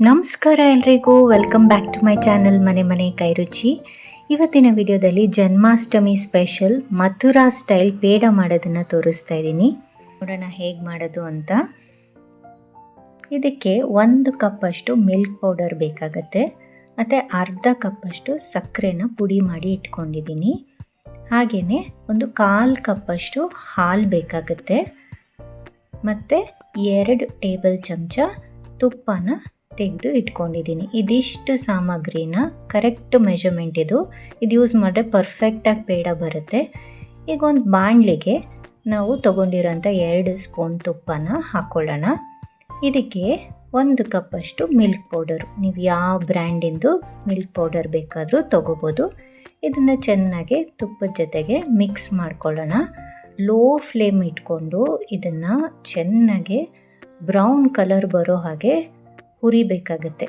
ನಮಸ್ಕಾರ ಎಲ್ರಿಗೂ. Welcome back to my channel ಮನೆ ಮನೆ ಕೈರುಚಿ ಇವತ್ತಿನ ವಿಡಿಯೋದಲ್ಲಿ ಜನ್ಮಾಷ್ಟಮಿ ಸ್ಪೆಷಲ್ ಮಥುರಾ ಸ್ಟೈಲ್ ಪೇಡ ಮಾಡೋದನ್ನು ತೋರಿಸ್ತಾ ಇದ್ದೀನಿ. ನೋಡೋಣ ಹೇಗೆ ಮಾಡೋದು ಅಂತ. ಇದಕ್ಕೆ ಒಂದು ಕಪ್ಪಷ್ಟು ಮಿಲ್ಕ್ ಪೌಡರ್ ಬೇಕಾಗತ್ತೆ. ಮತ್ತು ಅರ್ಧ ಕಪ್ಪಷ್ಟು ಸಕ್ಕರೆನ ಪುಡಿ ಮಾಡಿ ಇಟ್ಕೊಂಡಿದ್ದೀನಿ. ಹಾಗೆಯೇ ಒಂದು ಕಾಲು ಕಪ್ಪಷ್ಟು ಹಾಲು ಬೇಕಾಗುತ್ತೆ. ಮತ್ತು ಎರಡು ಟೇಬಲ್ ಚಮಚ ತುಪ್ಪನ ತೆಗೆದು ಇಟ್ಕೊಂಡಿದ್ದೀನಿ. ಇದಿಷ್ಟು ಸಾಮಗ್ರಿನ ಕರೆಕ್ಟ್ ಮೆಷರ್ಮೆಂಟ್ ಇದು. ಇದು ಯೂಸ್ ಮಾಡಿದ್ರೆ ಪರ್ಫೆಕ್ಟಾಗಿ ಪೇಡ ಬರುತ್ತೆ. ಈಗ ಒಂದು ಬಾಣಲಿಗೆ ನಾವು ತೊಗೊಂಡಿರೋಂಥ ಎರಡು ಸ್ಪೂನ್ ತುಪ್ಪನ ಹಾಕ್ಕೊಳ್ಳೋಣ ಇದಕ್ಕೆ ಒಂದು ಕಪ್ಪಷ್ಟು ಮಿಲ್ಕ್ ಪೌಡರು ನೀವು ಯಾವ ಬ್ರ್ಯಾಂಡಿಂದು ಮಿಲ್ಕ್ ಪೌಡರ್ ಬೇಕಾದರೂ ತೊಗೋಬೋದು. ಇದನ್ನು ಚೆನ್ನಾಗಿ ತುಪ್ಪದ ಜೊತೆಗೆ ಮಿಕ್ಸ್ ಮಾಡ್ಕೊಳ್ಳೋಣ. ಲೋ ಫ್ಲೇಮ್ ಇಟ್ಕೊಂಡು ಇದನ್ನು ಚೆನ್ನಾಗಿ ಬ್ರೌನ್ ಕಲರ್ ಬರೋ ಹಾಗೆ ಹುರಿಬೇಕಾಗತ್ತೆ.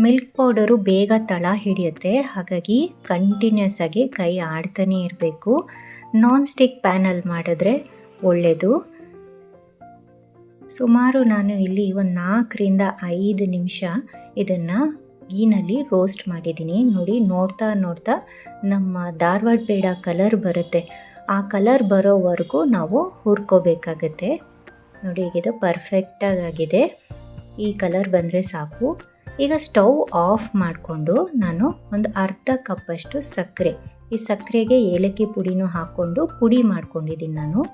ಮಿಲ್ಕ್ ಪೌಡರು ಬೇಗ ತಳ ಹಿಡಿಯುತ್ತೆ. ಹಾಗಾಗಿ ಕಂಟಿನ್ಯೂಸ್ ಆಗಿ ಕೈ ಆಡ್ತಾನೆ ಇರಬೇಕು. ನಾನ್ ಸ್ಟಿಕ್ ಪ್ಯಾನಲ್ಲಿ ಮಾಡಿದ್ರೆ ಒಳ್ಳೆಯದು ಸುಮಾರು ನಾನು ಇಲ್ಲಿ ಒಂದು ನಾಲ್ಕರಿಂದ ಐದು ನಿಮಿಷ ಇದನ್ನು ಗೀನಲ್ಲಿ ರೋಸ್ಟ್ ಮಾಡಿದ್ದೀನಿ. ನೋಡಿ, ನೋಡ್ತಾ ನೋಡ್ತಾ ನಮ್ಮ ಧಾರವಾಡ ಬೇಡ ಕಲರ್ ಬರುತ್ತೆ. ಆ ಕಲರ್ ಬರೋವರೆಗೂ ನಾವು ಹುರ್ಕೋಬೇಕಾಗತ್ತೆ. ನೋಡಿ ಇದು ಪರ್ಫೆಕ್ಟಾಗಿ ಆಗಿದೆ. ಈ ಕಲರ್ ಬಂದರೆ ಸಾಕು. ಈಗ ಸ್ಟವ್ ಆಫ್ ಮಾಡಿಕೊಂಡು ನಾನು ಒಂದು ಅರ್ಧ ಕಪ್ಪಷ್ಟು ಸಕ್ಕರೆ, ಈ ಸಕ್ಕರೆಗೆ ಏಲಕ್ಕಿ ಪುಡಿನೂ ಹಾಕ್ಕೊಂಡು ಪುಡಿ ಮಾಡ್ಕೊಂಡಿದ್ದೀನಿ ನಾನು.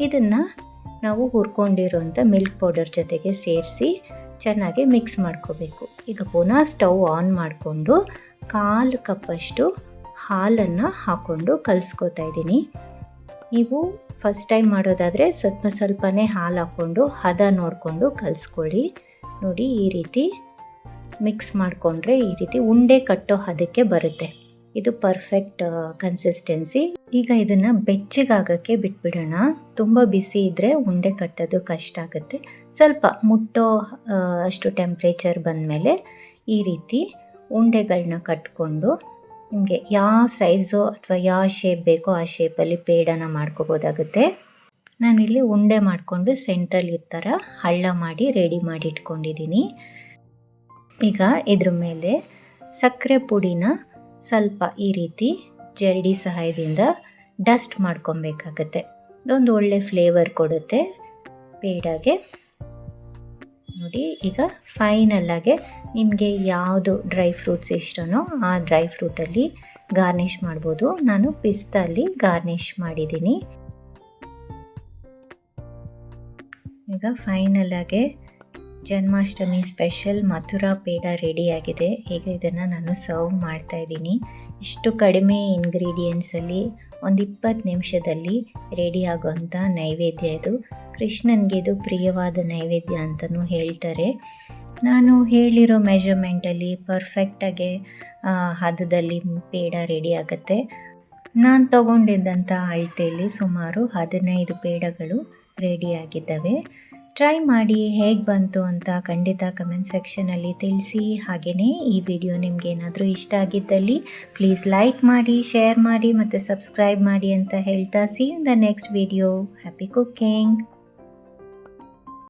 ಇದನ್ನು ನಾವು ಹುರ್ಕೊಂಡಿರೋಂಥ ಮಿಲ್ಕ್ ಪೌಡರ್ ಜೊತೆಗೆ ಸೇರಿಸಿ ಚೆನ್ನಾಗಿ ಮಿಕ್ಸ್ ಮಾಡ್ಕೋಬೇಕು. ಈಗ ಪುನಃ ಸ್ಟವ್ ಆನ್ ಮಾಡಿಕೊಂಡು ಕಾಲು ಕಪ್ಪಷ್ಟು ಹಾಲನ್ನು ಹಾಕ್ಕೊಂಡು ಕಲ್ಸ್ಕೊತಾ ಇದ್ದೀನಿ. ನೀವು ಫಸ್ಟ್ ಟೈಮ್ ಮಾಡೋದಾದರೆ ಸ್ವಲ್ಪ ಸ್ವಲ್ಪನೇ ಹಾಲು ಹಾಕ್ಕೊಂಡು ಹದ ನೋಡಿಕೊಂಡು ಕಲಿಸ್ಕೊಳ್ಳಿ. ನೋಡಿ, ಈ ರೀತಿ ಮಿಕ್ಸ್ ಮಾಡಿಕೊಂಡ್ರೆ ಈ ರೀತಿ ಉಂಡೆ ಕಟ್ಟೋ ಹದಕ್ಕೆ ಬರುತ್ತೆ. ಇದು ಪರ್ಫೆಕ್ಟ್ ಕನ್ಸಿಸ್ಟೆನ್ಸಿ ಈಗ ಇದನ್ನು ಬೆಚ್ಚಗಾಗೋಕ್ಕೆ ಬಿಟ್ಬಿಡೋಣ. ತುಂಬ ಬಿಸಿ ಇದ್ದರೆ ಉಂಡೆ ಕಟ್ಟೋದು ಕಷ್ಟ ಆಗುತ್ತೆ. ಸ್ವಲ್ಪ ಮುಟ್ಟೋ ಅಷ್ಟು ಟೆಂಪ್ರೇಚರ್ ಬಂದಮೇಲೆ ಈ ರೀತಿ ಉಂಡೆಗಳನ್ನ ಕಟ್ಕೊಂಡು ನಿಮಗೆ ಯಾವ ಸೈಜು ಅಥವಾ ಯಾವ ಶೇಪ್ ಬೇಕೋ ಆ ಶೇಪಲ್ಲಿ ಪೇಡನ ಮಾಡ್ಕೋಬೋದಾಗುತ್ತೆ. ನಾನಿಲ್ಲಿ ಉಂಡೆ ಮಾಡಿಕೊಂಡು ಸೆಂಟ್ರಲ್ಲಿ ಈ ಥರ ಹಳ್ಳ ಮಾಡಿ ರೆಡಿ ಮಾಡಿ ಇಟ್ಕೊಂಡಿದ್ದೀನಿ ಈಗ ಇದ್ರ ಮೇಲೆ ಸಕ್ಕರೆ ಪುಡಿನ ಸ್ವಲ್ಪ ಈ ರೀತಿ ಜರಡಿ ಸಹಾಯದಿಂದ ಡಸ್ಟ್ ಮಾಡ್ಕೊಬೇಕಾಗತ್ತೆ. ಇದೊಂದು ಒಳ್ಳೆ ಫ್ಲೇವರ್ ಕೊಡುತ್ತೆ. ಪೇಡಾಗೆ ನೋಡಿ, ಈಗ ಫೈನಲ್ಲಾಗೆ ನಿಮಗೆ ಯಾವುದು ಡ್ರೈ ಫ್ರೂಟ್ಸ್ ಇಷ್ಟನೋ ಆ ಡ್ರೈ ಫ್ರೂಟಲ್ಲಿ ಗಾರ್ನಿಷ್ ಮಾಡ್ಬೋದು. ನಾನು ಪಿಸ್ತಾಲ್ಲಿ ಗಾರ್ನಿಷ್ ಮಾಡಿದ್ದೀನಿ. ಈಗ ಫೈನಲ್ಲಾಗೆ ಜನ್ಮಾಷ್ಟಮಿ ಸ್ಪೆಷಲ್ ಮಥುರಾ ಪೇಡ ರೆಡಿಯಾಗಿದೆ ಈಗ ಇದನ್ನು ನಾನು ಸರ್ವ್ ಮಾಡ್ತಾ ಇದ್ದೀನಿ. ಇಷ್ಟು ಕಡಿಮೆ ಇಂಗ್ರೀಡಿಯೆಂಟ್ಸಲ್ಲಿ ಒಂದು ಇಪ್ಪತ್ತು ನಿಮಿಷದಲ್ಲಿ ರೆಡಿ ಆಗೋಂಥ ನೈವೇದ್ಯ ಇದು. ಕೃಷ್ಣನಿಗೆ ಇದು ಪ್ರಿಯವಾದ ನೈವೇದ್ಯ ಅಂತಲೂ ಹೇಳ್ತಾರೆ. ನಾನು ಹೇಳಿರೋ ಮೆಷರ್ಮೆಂಟಲ್ಲಿ ಪರ್ಫೆಕ್ಟಾಗೆ ಹದದಲ್ಲಿ ಪೇಡ ರೆಡಿ ಆಗುತ್ತೆ. ನಾನು ತಗೊಂಡಿದ್ದಂಥ ಅಳತೆಯಲ್ಲಿ ಸುಮಾರು ಹದಿನೈದು ಪೇಡಗಳು ರೆಡಿಯಾಗಿದ್ದಾವೆ ಟ್ರೈ ಮಾಡಿ ಹೇಗೆ ಬಂತು ಅಂತ ಖಂಡಿತ ಕಮೆಂಟ್ ಸೆಕ್ಷನಲ್ಲಿ ತಿಳಿಸಿ. ಹಾಗೆಯೇ ಈ ವಿಡಿಯೋ ನಿಮ್ಗೆ ಏನಾದರೂ ಇಷ್ಟ ಆಗಿದ್ದಲ್ಲಿ ಪ್ಲೀಸ್ ಲೈಕ್ ಮಾಡಿ, ಶೇರ್ ಮಾಡಿ ಮತ್ತು ಸಬ್ಸ್ಕ್ರೈಬ್ ಮಾಡಿ ಅಂತ ಹೇಳ್ತಾ. See the next video happy cooking